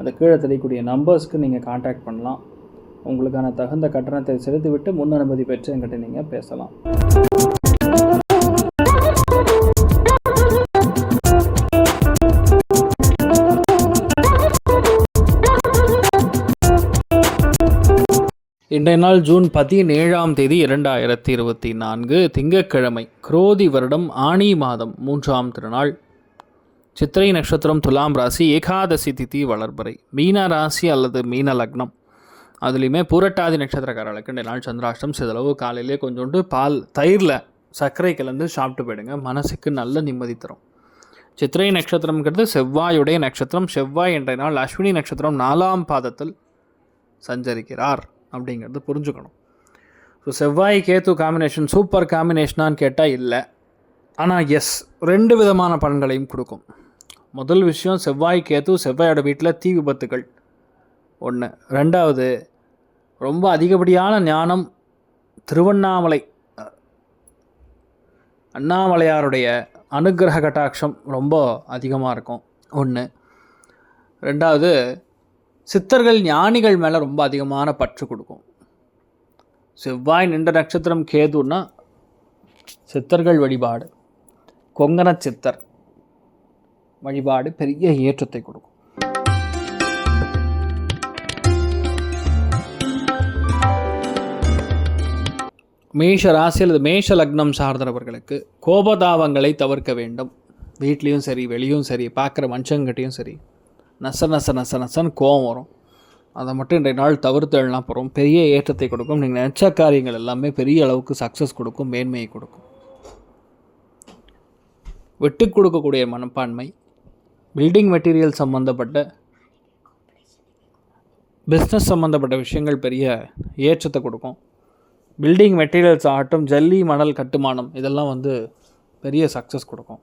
அந்த கீழே தெரியக்கூடிய நம்பர்ஸ்க்கு நீங்கள் காண்டாக்ட் பண்ணலாம். உங்களுக்கான தகுந்த கட்டணத்தை செலுத்திவிட்டு முன் அனுமதி பெற்று என்கிட்ட நீங்கள் பேசலாம். இன்றைய நாள் ஜூன் பதினேழாம் தேதி இரண்டாயிரத்தி இருபத்தி நான்கு திங்கட்கிழமை குரோதி வருடம் ஆணி மாதம் மூன்றாம் திருநாள். சித்திரை நட்சத்திரம் துலாம் ராசி ஏகாதசி திதி வளர்பறை. மீன ராசி அல்லது மீன லக்னம். அதுலேயுமே பூரட்டாதி நட்சத்திரக்காரர்களுக்கு இந்த நாள் சந்திராஷ்டம். சிதளவு காலையிலே கொஞ்சோண்டு பால் தயிரில் சர்க்கரை கலந்து சாப்பிட்டு போயிடுங்க. மனசுக்கு நல்ல நிம்மதி தரும். சித்திரை நட்சத்திரம்ங்கிறது செவ்வாயுடைய நட்சத்திரம். செவ்வாய் என்ற நாள் அஸ்வினி நட்சத்திரம் நாலாம் பாதத்தில் சஞ்சரிக்கிறார் அப்படிங்கிறது புரிஞ்சுக்கணும். ஸோ செவ்வாய் கேத்து காம்பினேஷன் சூப்பர் காம்பினேஷனான்னு கேட்டால் இல்லை. ஆனால் எஸ் ரெண்டு விதமான பலன்களையும் கொடுக்கும். முதல் விஷயம் செவ்வாய் கேத்து செவ்வாயோட வீட்டில் தீ விபத்துகள். ஒன்று ரெண்டாவது ரொம்ப அதிகப்படியான ஞானம் திருவண்ணாமலை அண்ணாமலையாருடைய அனுகிரக கட்டாட்சம் ரொம்ப அதிகமாக இருக்கும். ஒன்று ரெண்டாவது சித்தர்கள் ஞானிகள் மேலே ரொம்ப அதிகமான பற்று கொடுக்கும். செவ்வாய் நின்ற நட்சத்திரம் கேதுன்னா சித்தர்கள் வழிபாடு. கொங்கண சித்தர். வழிபாடு பெரிய ஏற்றத்தை கொடுக்கும். மேஷ ராசி அல்லது மேஷ லக்னம் சார்ந்தவர்களுக்கு கோபதாபங்களை தவிர்க்க வேண்டும். வீட்லேயும் சரி வெளியும் சரி பார்க்குற மனுஷங்கிட்டையும் சரி நச நச நச நசன்னு கோபம் வரும். அதை மட்டும் இன்றைய நாள் தவிர்த்து எல்லாம் போகிறோம் பெரிய ஏற்றத்தை கொடுக்கும். நீங்கள் நினச்ச காரியங்கள் எல்லாமே பெரிய அளவுக்கு சக்ஸஸ் கொடுக்கும் மேன்மையை கொடுக்கும். விட்டு கொடுக்கக்கூடிய மனப்பான்மை பில்டிங் மெட்டீரியல் சம்மந்தப்பட்ட பிஸ்னஸ் சம்மந்தப்பட்ட விஷயங்கள் பெரிய ஏற்றத்தை கொடுக்கும். பில்டிங் மெட்டீரியல்ஸ் ஆகட்டும் ஜல்லி மணல் கட்டுமானம் இதெல்லாம் வந்து பெரிய சக்ஸஸ் கொடுக்கும்.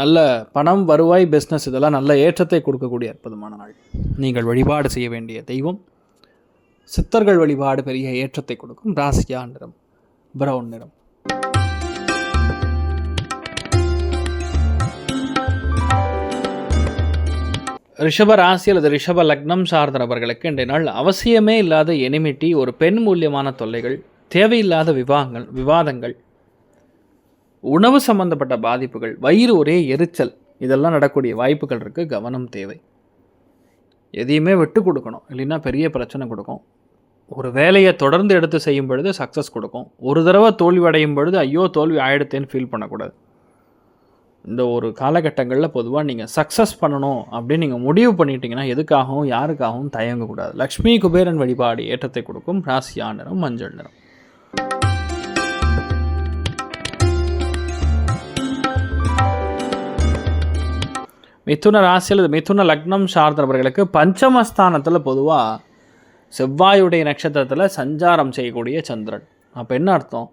நல்ல பணம் வருவாய் பிஸ்னஸ் இதெல்லாம் நல்ல ஏற்றத்தை கொடுக்கக்கூடிய அற்புதமான நாள். நீங்கள் வழிபாடு செய்ய வேண்டிய தெய்வம். சித்தர்கள் வழிபாடு பெரிய ஏற்றத்தை கொடுக்கும். ராசியா நிறம் பிரவுன் நிறம். ரிஷப ராசி அல்லது ரிஷப லக்னம் சார்ந்த நபர்களுக்கு இன்றைய நாள் அவசியமே இல்லாத எனிமிட்டி ஒரு பெண் மூலியமான தொல்லைகள் தேவையில்லாத விவாகங்கள் விவாதங்கள் உணவு சம்பந்தப்பட்ட பாதிப்புகள் வயிறு ஒரே எரிச்சல் இதெல்லாம் நடக்கூடிய வாய்ப்புகள் இருக்குது கவனம் தேவை. எதையுமே விட்டு கொடுக்கணும். இல்லைன்னா பெரிய பிரச்சனை கொடுக்கும். ஒரு வேலையை தொடர்ந்து எடுத்து செய்யும் பொழுது சக்ஸஸ் கொடுக்கும். ஒரு தடவை தோல்வி அடையும் பொழுது ஐயோ தோல்வி ஆயிடுத்தேன்னு ஃபீல் பண்ணக்கூடாது. இந்த ஒரு காலகட்டங்களில் பொதுவாக நீங்கள் சக்ஸஸ் பண்ணணும் அப்படின்னு நீங்கள் முடிவு பண்ணிட்டீங்கன்னா எதுக்காகவும் யாருக்காகவும் தயங்கக்கூடாது. லக்ஷ்மி குபேரன் வழிபாடு ஏற்றத்தை கொடுக்கும் ராசியா நிறம் மஞ்சள் நிறம். மிதுன ராசியில் மிதுன லக்னம் சார்ந்தவர்களுக்கு பஞ்சமஸ்தானத்தில் பொதுவாக செவ்வாயுடைய நட்சத்திரத்தில் சஞ்சாரம் செய்யக்கூடிய சந்திரன். அப்போ என்ன அர்த்தம்?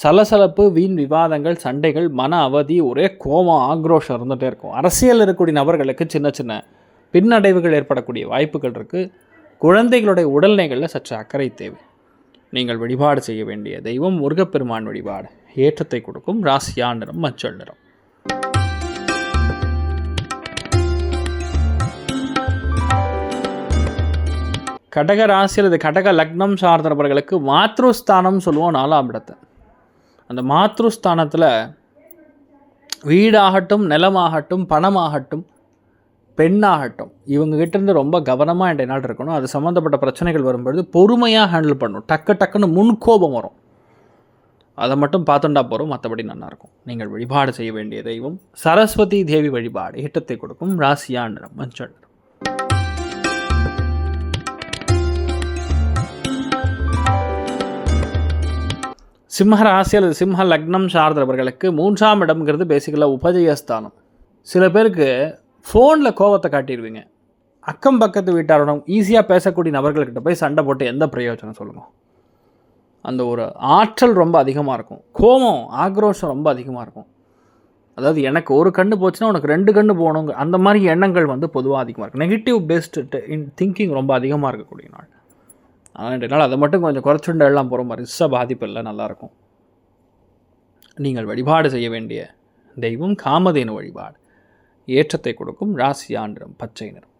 சலசலப்பு வீண் விவாதங்கள் சண்டைகள் மன அவதி ஒரே கோபம் ஆக்ரோஷம் இருந்துகிட்டே இருக்கும். அரசியல் இருக்கக்கூடிய நபர்களுக்கு சின்ன சின்ன பின்னடைவுகள் ஏற்படக்கூடிய வாய்ப்புகள் இருக்குது குழந்தைகளுடைய உடல்நிலைகளில் சற்று அக்கறை தேவை. நீங்கள் வழிபாடு செய்ய வேண்டிய தெய்வம் முருகப்பெருமான் வழிபாடு. ஏற்றத்தை கொடுக்கும். ராசியா நிறம் மஞ்சள் நிறம். கடக ராசியில் இது கடக லக்னம் சார்ந்த நபர்களுக்கு மாத்ருஸ்தானம் சொல்லுவோம் நாலாம் இடத்தை. அந்த மாத்ருஸ்தானத்தில் வீடாகட்டும் நிலமாகட்டும் பணமாகட்டும் பெண்ணாகட்டும் இவங்ககிட்டேருந்து ரொம்ப கவனமாக என் நாள் இருக்கணும். அது சம்மந்தப்பட்ட பிரச்சனைகள் வரும்பொழுது பொறுமையாக ஹேண்டில் பண்ணணும். டக்கு டக்குன்னு முன்கோபம் வரும். அதை மட்டும் பார்த்துட்டா போகிறோம் மற்றபடி நல்லாயிருக்கும் நீங்கள் வழிபாடு செய்ய வேண்டிய தெய்வம் சரஸ்வதி தேவி வழிபாடு ஏற்றத்தை கொடுக்கும். ராசியா மஞ்சள் சிம்ம ராசி அல்லது சிம்ம லக்னம் சார்ந்தவர்களுக்கு மூன்றாம் இடம்ங்கிறது பேசிக்கலாக உபஜயஸ்தானம். சில பேருக்கு ஃபோனில் கோவத்தை காட்டிடுவீங்க. அக்கம் பக்கத்து வீட்டாரோட ஈஸியாக பேசக்கூடிய நபர்கள்கிட்ட போய் சண்டை போட்டு எந்த பிரயோஜனம் சொல்லுங்கள் அந்த ஒரு ஆற்றல் ரொம்ப அதிகமாக இருக்கும். கோபம் ஆக்ரோஷம் ரொம்ப அதிகமாக இருக்கும். அதாவது எனக்கு ஒரு கண்ணு போச்சுன்னா உனக்கு ரெண்டு கண்ணு போகணுங்க. அந்த மாதிரி எண்ணங்கள் வந்து பொதுவாக அதிகமாக இருக்கும். நெகட்டிவ் பேஸ்டு இன் திங்கிங் ரொம்ப அதிகமாக இருக்கக்கூடிய நாள். ஆனால் ரெண்டு நாள் அதை மட்டும் கொஞ்சம் குறைச்சுண்டு எல்லாம் போகிற மாதிரி ரிச பாதிப்பு இல்லை நல்லாயிருக்கும். நீங்கள் வழிபாடு செய்ய வேண்டிய தெய்வம் காமதேனு வழிபாடு. ஏற்றத்தை கொடுக்கும் ராசி ஆண்டிடம் பச்சை நிறம்.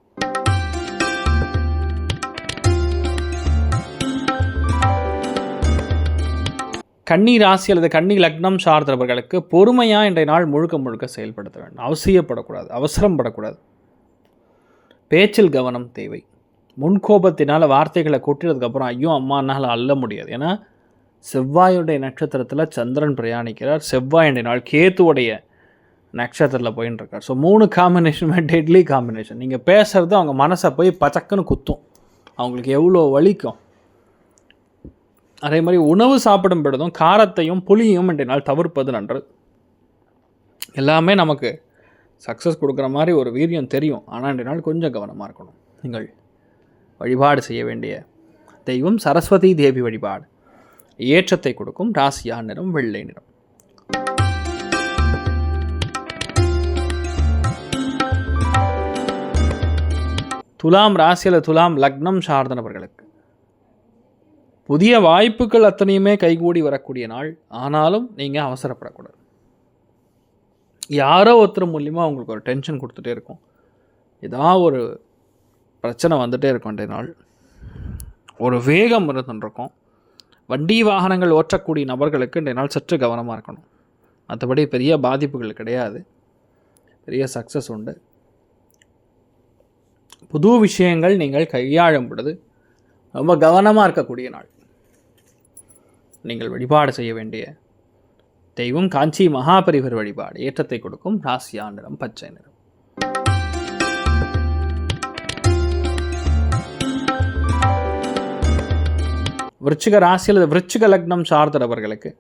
கன்னி ராசி அல்லது கன்னி லக்னம் சார்ந்தவர்களுக்கு பொறுமையாக இன்றைய நாள் முழுக்க முழுக்க செயல்படுத்த வேண்டும். அவசியப்படக்கூடாது அவசரம் படக்கூடாது பேச்சில் கவனம் தேவை. முன்கோபத்தினால் வார்த்தைகளை கொட்டினதுக்கப்புறம் ஐயோ அம்மானால் அள்ள முடியாது. ஏன்னா செவ்வாயுடைய நட்சத்திரத்தில் சந்திரன் பிரயாணிக்கிறார். செவ்வாயுடைய நாள் கேத்துவுடைய நட்சத்திரத்தில் போயின்னு இருக்கார் ஸோ மூணு காம்பினேஷனுமே டெட்லி காம்பினேஷன் நீங்கள் பேசுகிறது அவங்க மனசை போய் பச்சக்குன்னு குத்தும். அவங்களுக்கு எவ்வளோ வலிக்கும். அதே மாதிரி உணவு சாப்பிடும் பொழுதும் காரத்தையும் புளியும் இன்றைய நாள் தவிர்ப்பது நன்று. எல்லாமே நமக்கு சக்ஸஸ் கொடுக்குற மாதிரி ஒரு வீரியம் தெரியும். ஆனால் இன்றைய நாள் கொஞ்சம் கவனமாக இருக்கணும். நீங்கள் வழிபாடு செய்ய வேண்டிய தெய்வம் சரஸ்வதி தேவி வழிபாடு. ஏற்றத்தை கொடுக்கும் ராசியா நிறம் வெள்ளை நிறம். துலாம் ராசியில் துலாம் லக்னம் சார்ந்தனவர்களுக்கு புதிய வாய்ப்புகள் அத்தனையுமே கைகூடி வரக்கூடிய நாள். ஆனாலும் நீங்கள் அவசரப்படக்கூடாது. யாரோ ஒருத்தர் மூலியமாக அவங்களுக்கு ஒரு டென்ஷன் கொடுத்துட்டே இருக்கும். ஏதாவது ஒரு பிரச்சனை வந்துகிட்டே இருக்கும் இன்றைய நாள். ஒரு வேகம் இருந்துருக்கும் வண்டி வாகனங்கள் ஓற்றக்கூடிய நபர்களுக்கு இன்றைய நாள் சற்று கவனமாக இருக்கணும். மற்றபடி பெரிய பாதிப்புகள் கிடையாது. பெரிய சக்ஸஸ் உண்டு. புது விஷயங்கள் நீங்கள் கையாளும் பொழுது ரொம்ப கவனமாக இருக்கக்கூடிய நாள். நீங்கள் வழிபாடு செய்ய வேண்டிய தெய்வம் காஞ்சி மகாபரிவர் வழிபாடு ஏற்றத்தை கொடுக்கும் ராசியா நிறம் பச்சை நிறம். விருச்சிக ராசி அல்லது விருச்சிக லக்னம் சார்ந்தவர்களுக்கு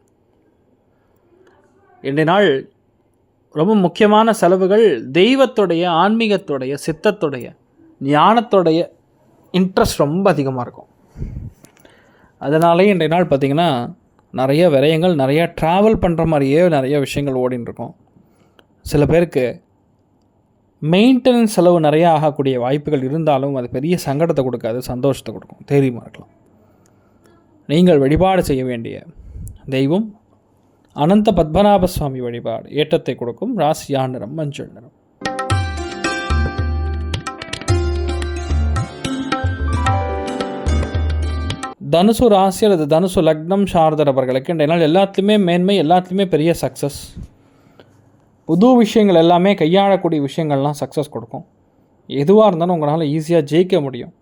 இன்றைய நாள் ரொம்ப முக்கியமான செலவுகள் தெய்வத்துடைய ஆன்மீகத்துடைய சித்தத்துடைய ஞானத்துடைய இன்ட்ரெஸ்ட் ரொம்ப அதிகமாக இருக்கும். அதனாலே இன்றைய நாள் பார்த்திங்கன்னா நிறைய விரயங்கள் நிறைய ட்ராவல் பண்ணுற மாதிரியே நிறைய விஷயங்கள் ஓடின்னு இருக்கும். சில பேருக்கு மெயின்டெனன்ஸ் செலவு நிறையா ஆகக்கூடிய வாய்ப்புகள் இருந்தாலும் அது பெரிய சங்கடத்தை கொடுக்காது சந்தோஷத்தை கொடுக்கும் தைரியமாக இருக்கலாம். நீங்கள் வழிபாடு செய்ய வேண்டிய தெய்வம் அனந்த பத்மநாப சுவாமி வழிபாடு. ஏற்றத்தை கொடுக்கும் ராசியா நிறம் மஞ்சள் நிறம். தனுசு ராசி அல்லது தனுசு லக்னம் சார்ந்தவர்களுக்கு இன்றைய நாள் எல்லாத்துலேயுமே மேன்மை எல்லாத்துலேயுமே பெரிய சக்ஸஸ் புது விஷயங்கள் எல்லாமே கையாளக்கூடிய விஷயங்கள்லாம் சக்ஸஸ் கொடுக்கும். எதுவாக இருந்தாலும் உங்களால் ஈஸியாக ஜெயிக்க முடியும்.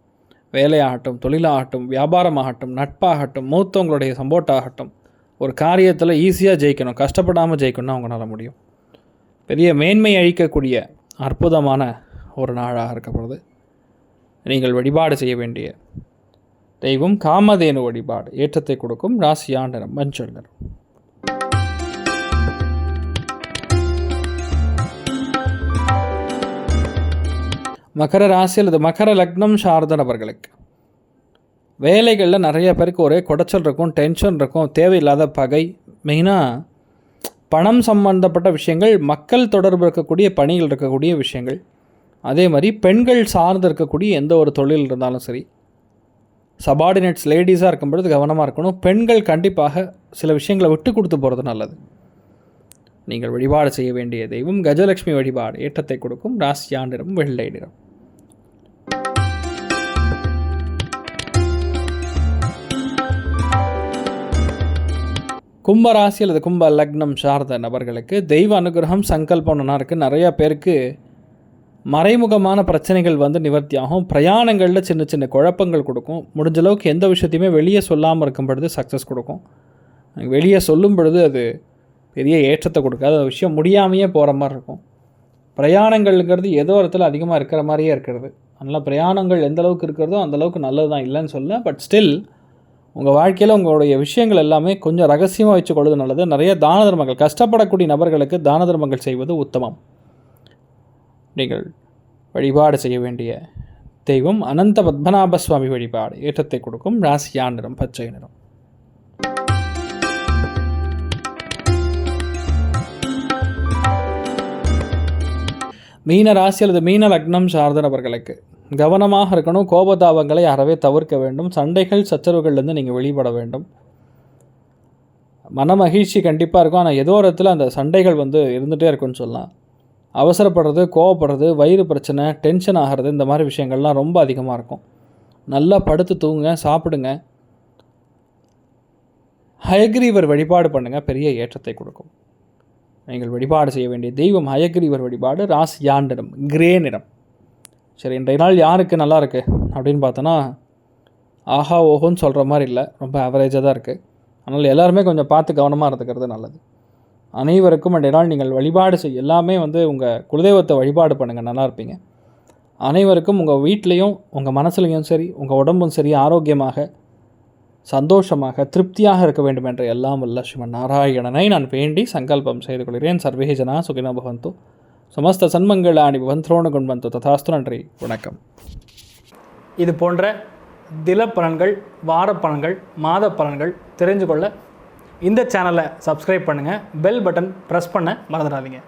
வேலையாகட்டும் தொழிலாகட்டும் வியாபாரமாகட்டும் நட்பாகட்டும் மூத்தவங்களுடைய சப்போர்ட் ஒரு காரியத்தில் ஈஸியாக ஜெயிக்கணும் கஷ்டப்படாமல் ஜெயிக்கணும்னு அவங்களால முடியும். பெரிய மேன்மை அழிக்கக்கூடிய அற்புதமான ஒரு நாளாக இருக்கப்படுது. நீங்கள் வழிபாடு செய்ய வேண்டிய தெய்வம் காமதேனு வழிபாடு ஏற்றத்தை கொடுக்கும் ராசியா மஞ்சள் நிறம் மகர ராசி அல்லது மகர லக்னம் சார்ந்த நபர்களுக்கு. வேலைகளில் நிறைய பேருக்கு ஒரே குடைச்சல் இருக்கும் டென்ஷன் இருக்கும் தேவையில்லாத பகை. மெயினாக பணம் சம்பந்தப்பட்ட விஷயங்கள் மக்கள் தொடர்பு இருக்கக்கூடிய பணிகள் இருக்கக்கூடிய விஷயங்கள். அதே மாதிரி பெண்கள் சார்ந்து இருக்கக்கூடிய எந்த ஒரு தொழில் இருந்தாலும் சரி சபார்டினேட்ஸ் லேடிஸாக இருக்கும் பொழுது கவனமாக இருக்கணும். பெண்கள் கண்டிப்பாக சில விஷயங்களை விட்டு கொடுத்து போகிறது நல்லது. நீங்கள் வழிபாடு செய்ய வேண்டிய தெய்வம் கஜலட்சுமி வழிபாடு ஏற்றத்தை கொடுக்கும் ராசியா நிறம் வெள்ளை நிறம். கும்பராசி அல்லது கும்ப லக்னம் சார்ந்த நபர்களுக்கு தெய்வ அனுகிரகம் சங்கல்பம் நல்லா இருக்குது நிறையா பேருக்கு மறைமுகமான பிரச்சனைகள் வந்து நிவர்த்தியாகும் பிரயாணங்களில் சின்ன சின்ன குழப்பங்கள் கொடுக்கும். முடிஞ்ச அளவுக்கு எந்த விஷயத்தையுமே வெளியே சொல்லாமல் இருக்கும் பொழுது சக்ஸஸ் கொடுக்கும். வெளியே சொல்லும் பொழுது அது பெரிய ஏற்றத்தை கொடுக்காது. அந்த விஷயம் முடியாமையே போகிற மாதிரி இருக்கும். பிரயாணங்கள்ங்கிறது ஏதோ இடத்துல அதிகமாக இருக்கிற மாதிரியே இருக்கிறது. அதனால் பிரயாணங்கள் எந்த அளவுக்கு இருக்கிறதோ அந்தளவுக்கு நல்லது தான் இல்லைன்னு சொல்ல பட் ஸ்டில் உங்கள் வாழ்க்கையில் உங்களுடைய விஷயங்கள் எல்லாமே கொஞ்சம் ரகசியமாக வச்சுக்கொள்வது நல்லது. நிறைய தான தர்மங்கள் கஷ்டப்படக்கூடிய நபர்களுக்கு தான தர்மங்கள் செய்வது உத்தமம். நீங்கள் வழிபாடு செய்ய வேண்டிய தெய்வம் அனந்த பத்மநாப சுவாமி வழிபாடு. ஏற்றத்தை கொடுக்கும் ராசியா நிறம் பச்சை நிறம். மீன ராசி அல்லது மீன லக்னம் சார்ந்த நபர்களுக்கு கவனமாக இருக்கணும் கோபதாபங்களை அறவே தவிர்க்க வேண்டும். சண்டைகள் சச்சரவுகள்லேருந்து நீங்கள் வெளிப்பட வேண்டும். மன மகிழ்ச்சி கண்டிப்பாக இருக்கும். ஆனால் ஏதோ ஒரு இடத்துல அந்த சண்டைகள் வந்து இருந்துகிட்டே இருக்குன்னு சொல்லலாம். அவசரப்படுறது கோவப்படுறது வயிறு பிரச்சனை டென்ஷன் ஆகிறது இந்த மாதிரி விஷயங்கள்லாம் ரொம்ப அதிகமாக இருக்கும். நல்லா படுத்து தூங்குங்க சாப்பிடுங்க. ஹயக்ரீவர் வழிபாடு பண்ணுங்கள் பெரிய ஏற்றத்தை கொடுக்கும். நீங்கள் வழிபாடு செய்ய வேண்டிய தெய்வம் ஹயக்ரீவர் வழிபாடு ராசி யாண்டிடம் கிரே நிறம் சரி இன்றைய நாள் யாருக்கு நல்லா இருக்குது அப்படின்னு பார்த்தோன்னா ஆஹா ஓஹோன்னு சொல்கிற மாதிரி இல்லை. ரொம்ப ஆவரேஜாக தான் இருக்குது அதனால் எல்லாருமே கொஞ்சம் பார்த்து கவனமாக இருந்துக்கிறது நல்லது. அனைவருக்கும் இன்றைய நாள் நீங்கள் வழிபாடு செய்ய எல்லாமே வந்து உங்கள் குலதெய்வத்தை வழிபாடு பண்ணுங்கள் நல்லா இருப்பீங்க. அனைவருக்கும் உங்கள் வீட்லேயும் உங்கள் மனசுலையும் சரி உங்கள் உடம்பும் சரி ஆரோக்கியமாக சந்தோஷமாக திருப்தியாக இருக்க வேண்டும் என்ற எல்லாம் வல்ல ஸ்ரீமன் நாராயணனை நான் வேண்டி சங்கல்பம் செய்து கொள்கிறேன். சர்வேஜனா சுகினோ சமஸ்த சன்மங்களாணி பவந்தோண குண்பந்து ததாஸ்து நன்றி. வணக்கம். இது போன்ற தில பலன்கள் வார பலன்கள் மாத பலன்கள் தெரிஞ்சு கொள்ள இந்த சேனலை சப்ஸ்கிரைப் பண்ணுங்கள் பெல் பட்டன் ப்ரெஸ் பண்ண மறந்துடாதீங்க.